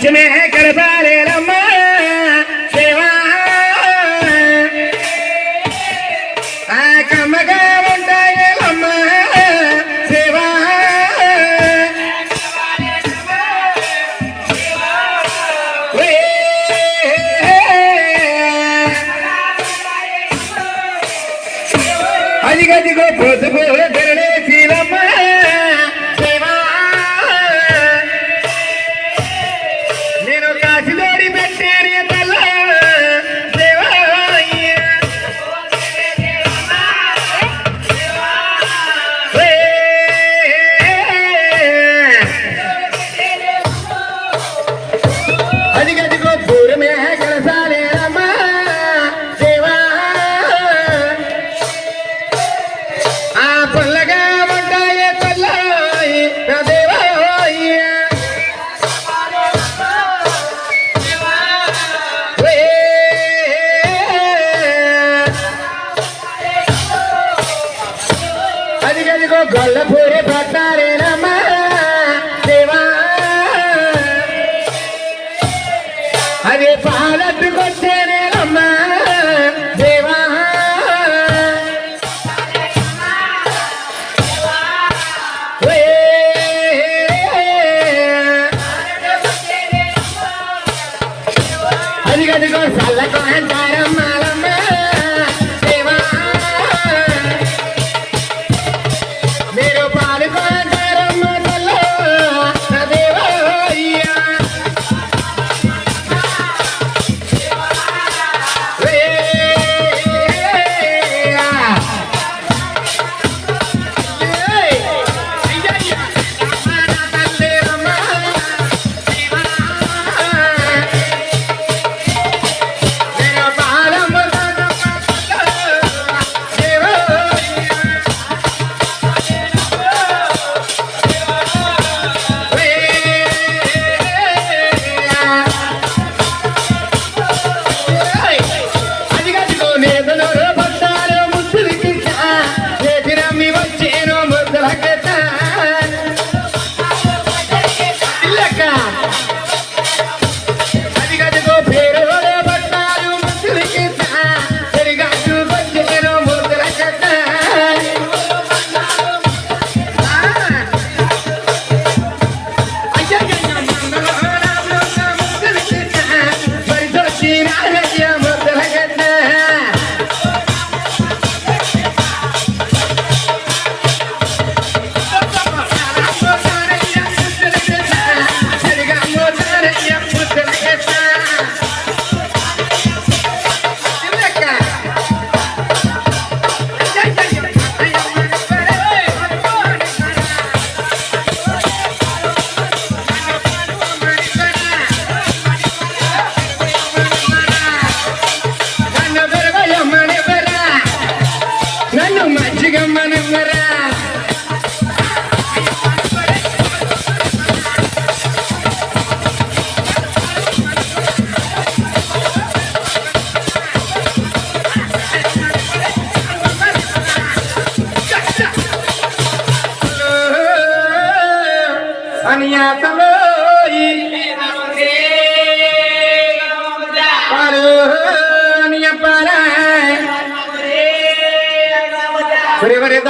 बीच में है నేను కాశీలోడి கொல்ல போய் பட்டாரே நம்ம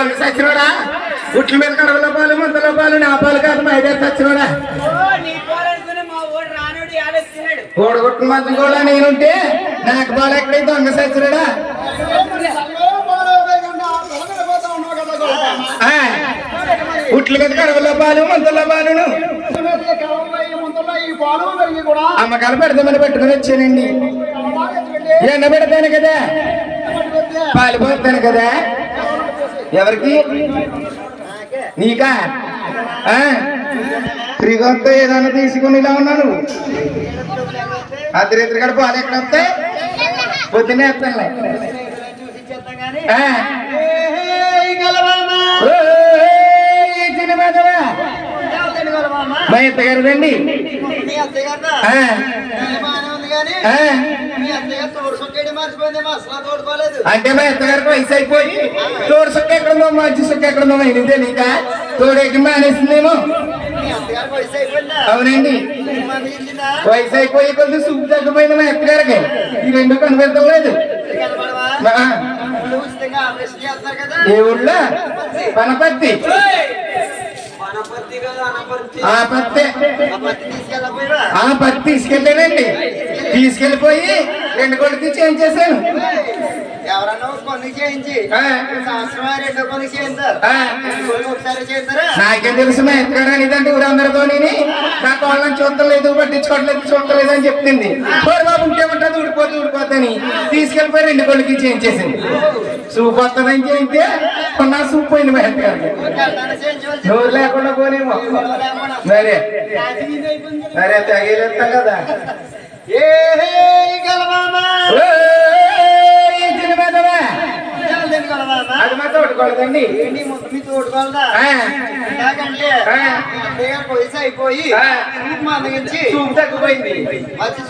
దొంగ సచ్చినోడా? గుట్ల మీద కడవల పాలు ముద్దల పాలు నా పాలు కాదు మా ఇదే సచ్చినోడా? ఓడగొట్టిన మంచం కూడా నేనుంటే నాకు పాలు ఎక్కడ దొంగ సచ్చినోడా? గుట్ల మీద కడవల పాలు ముద్దల పాలును. అమ్మకాలు పెడదామని పెట్టుకుని వచ్చానండి. ఎండ పెడతాను కదా? పాలు పోతాను కదా? ఎవరికి? నీకా? ఆ? శ్రీకాంత్ ఏదైనా తీసుకుని ఇలా ఉన్నాను. అర్ధరాత్రి గడ పాలు ఎక్కడ వస్తాయి పొద్దున్నే వేస్తానులే ఆ. ఓయ్, ఈ చిన్న మాధవా. మా ఆ. ఆ. అంటే మా ఎత్తగారికి వయసు అయిపోయి తోడు సుక్క ఎక్కడుందో మంచి సుక్క ఎక్కడుందో నేను తెలియక తోడేకి అత్తగారికి అయిపోయిందా? అవునండి. వయసు అయిపోయి కొద్ది సూపు తగ్గిపోయింది మా ఎత్తగారికి ఈ రెండు మా కదా. ఏ ఊళ్ళో? పనపత్తి పత్తి. ఆ పత్తి తీసుకెళ్ళానండి. తీసుకెళ్ళిపోయి రెండు కొడుకు చేంజ్ చేశాను? ఎవరన్నా ఒక కొన్ని చేయించి. ఆ. సంవత్సరం రెండో కొన్ని చేయించారు ఆ. ఒకసారి చేస్తారా నాకేం తెలుసు మా ఎత్తగారు అనేదంటే ఊరందరితో నా కోళ్ళని చూడలేదు పట్టించుకోవట్లేదు చూడలేదు అని చెప్తుంది. పోరు బాబు ఉంటే ఉంటుంది ఊడిపోతే ఊడిపోతని తీసుకెళ్ళిపోయి రెండు కొడుకు చేంజ్ చేసింది? సూప్ వస్తుందని చేయితే కొన్నా సూప్ పోయింది మా నోరు లేకుండా పోనేమో. మరే మరే తగిలేస్తాం కదా. ఏ అది మా తోడుకోలేదండి ఏంటి మీ తోడుకోవాలదా ఆ, అయిపోయి తగ్గిపోయింది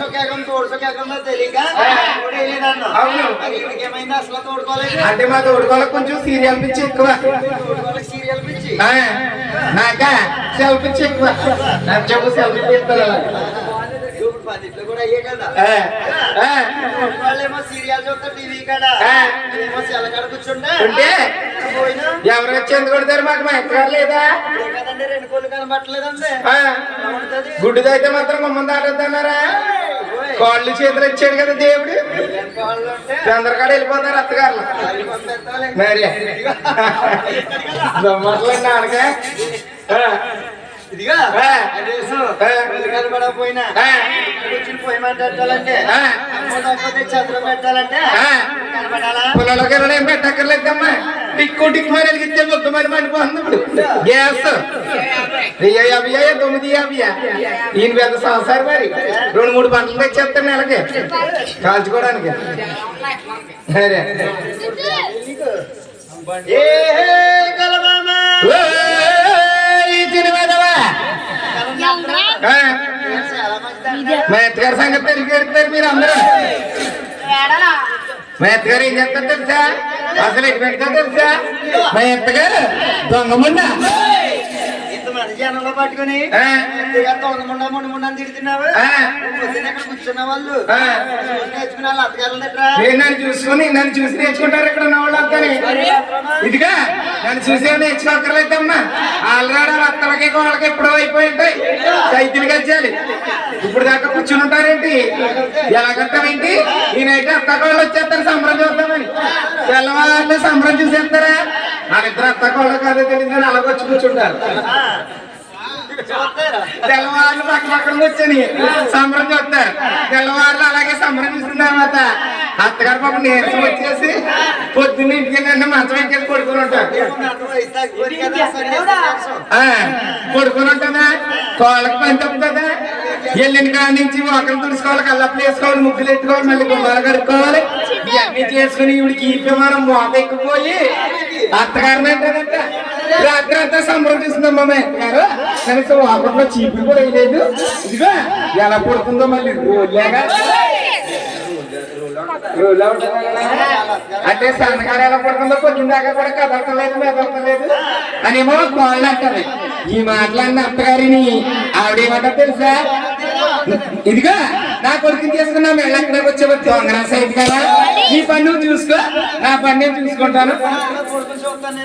సొక్కాకం తోడు సొక్కాకంలో తెలియక ఏమైంది అసలు తోడుకోలేదు అంటే మా తోడుకోవాలి కొంచెం సీరియల్ పిచ్చి ఎక్కువ. సీరియల్ పిచ్చి నాక సెల్ఫ్ పిచ్చి ఎక్కువ. నాకు చెప్పు సెల్ఫ్ తీస్తాను అలా. ఇప్పుడు పదిట్లో కూడా అయ్యే కదా? ఆ, ఆ, వాళ్ళేమో సీరియల్ చూస్తారు టీవీ కాడ. ఆ. ఏమో సెల కాడ కూర్చుంటే. ఉంటే పోయినా. ఎవరు వచ్చి ఎందుకు కొడతారు మాకు మా ఎత్తగారు లేదా? కదండి రెండు కోళ్ళు కనబట్టలేదండి ఆ, ఉంటది గుడ్డుదైతే మాత్రం గుమ్మం దాటొద్దన్నారా? కాళ్ళు చేతులు ఇచ్చాడు కదా దేవుడు. చంద్రకాడ వెళ్ళిపోతారు అత్తగారు. మరి. నాన్నగా ఇదిగా. కనబడకపోయినా. పెట్టాలంటే ఆ. కనబడాలా పొలంలోకి వెళ్ళడం ఏం పెట్టక్కర్లేదమ్మా. టిక్కు టిక్కు మరి వెలిగిస్తే మొత్తం మరి మండిపోతుంది ఇప్పుడు. గ్యాస్. వెయ్యి యాభై తొమ్మిది యాభై. ఈయన పెద్ద సంసారి మరి. రెండు మూడు పంటలు తెచ్చేస్తాను నెలకి. కాల్చుకోవడానికి. సరే. ఏ మా ఎత్తగారి సంగతి తెలిసి ఎడతారు మీరు అందరూ. మా ఎత్తగారు ఏం చేస్తారు తెలుసా? అసలు ఎటు పెడతారు తెలుసా? మా ఎత్తగారు దొంగ ముండా. ఇంతమంది జనంలో పట్టుకుని చూసుకుని నన్ను చూసి నేర్చుకుంటారు ఇక్కడ ఉన్న వాళ్ళు అంతానే ఇదిగా నన్ను చూసే నేర్చుకోకర్లేదమ్మా ఆల్రెడీ అత్తలకి కోళ్ళకి ఎప్పుడో అయిపోయి ఉంటాయి. సైకిల్ గచ్చాలి ఇప్పుడు దాకా కూర్చుని ఉంటారేంటి? ఎలాగంటామేంటి నేనైతే అత్త కోళ్ళు వచ్చేస్తారు సంబరం చూద్దామని. తెల్లవారులు సంబరం చూసేస్తారా? వాళ్ళిద్దరు అత్త కోళ్ళు కాదో తెలియదు కానీ అలాగొచ్చి కూర్చుంటారు. చూస్తారా తెల్లవారులు పక్క పక్కన కూర్చొని సంబరం చూస్తారు. తెల్లవారులు అలాగే సంబరం చూసిన తర్వాత అత్తగారు పాప నీరసం వచ్చేసి పొద్దున్న ఇంటికి వెళ్ళి మంచం ఎక్కేసి పడుకుని ఉంటారు. పడుకుని ఉంటుందా కోళ్ళకి పని తప్పుతుందా? వెళ్ళిన కాడి నుంచి ఒకరు తుడుచుకోవాలి కళ్ళప్పుడు వేసుకోవాలి ముగ్గులు ఎత్తుకోవాలి మళ్ళీ గుమ్మాలు కడుక్కోవాలి. ఇవన్నీ చేసుకుని ఇవిడికి ఈ మనం మోత ఎక్కిపోయి అత్తగారిని అంటారంట. రాత్రి అంతా సంబరం చూసిందమ్మా మా అత్తగారు. కనీసం వాపట్లో చీపులు కూడా వేయలేదు. ఇదిగో ఎలా పడుతుందో మళ్ళీ రోజులాగా రోజులా ఉంటుందా? అంటే సన్నగారు ఎలా పడుతుందో పొద్దున్న దాకా కూడా కదలతలేదు మెదలతలేదు అనేమో కోళ్ళు అంటారు. ఈ మాటలన్నీ అత్తగారిని ఆవిడేమంటారు తెలుసా? ఇదిగో నా కొడుకుని తీసుకున్నా మేము ఎక్కడికి వచ్చే దొంగరా సైడ్ కదా? ఈ పన్ను చూసుకో నా పన్ను చూసుకుంటాను.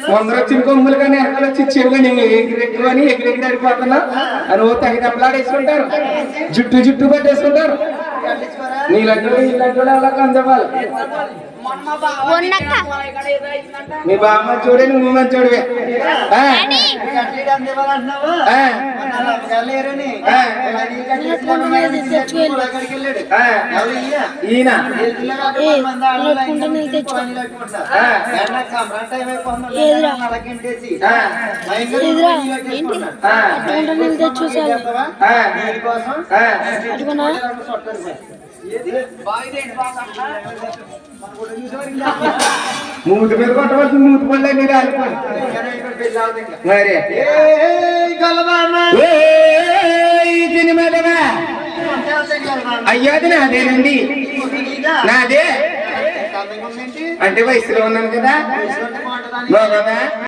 కొందరు వచ్చిన కొమ్ములు కానీ ఎక్కడ వచ్చి చెవులు నేను ఎగిరెక్కు అని ఎగిరెగిరి అడిపోతున్నా అని ఓ తగి దెబ్బలాడేసుకుంటారు జుట్టు జుట్టు పట్టేసుకుంటారు. కట్టించుకోరా నీళ్ళంటే ఇళ్ళంటే అలా కందవాలి మీ బామ్మ చూడే నువ్వు మంచోడివే ఆ, కట్టిడి అందివ్వాలంటున్నావు ఆ, వాళ్ళ అమ్మగారు లేరని ఆ. ఇలా నీ కట్టించిన అమ్మాయిని తీసుకెళ్ళి పొలానికి వెళ్ళాడు ఆ. ఎవరు ఈయన? ఈయన మంది మీద. మూతి మీద కొట్టవలసిన మూతి పళ్ళే ఇంకా. మరి దీని గలబామ్మ. అయ్యాది నాదేనండి? నాదే? అంటే వయసులో ఉన్నాను కదా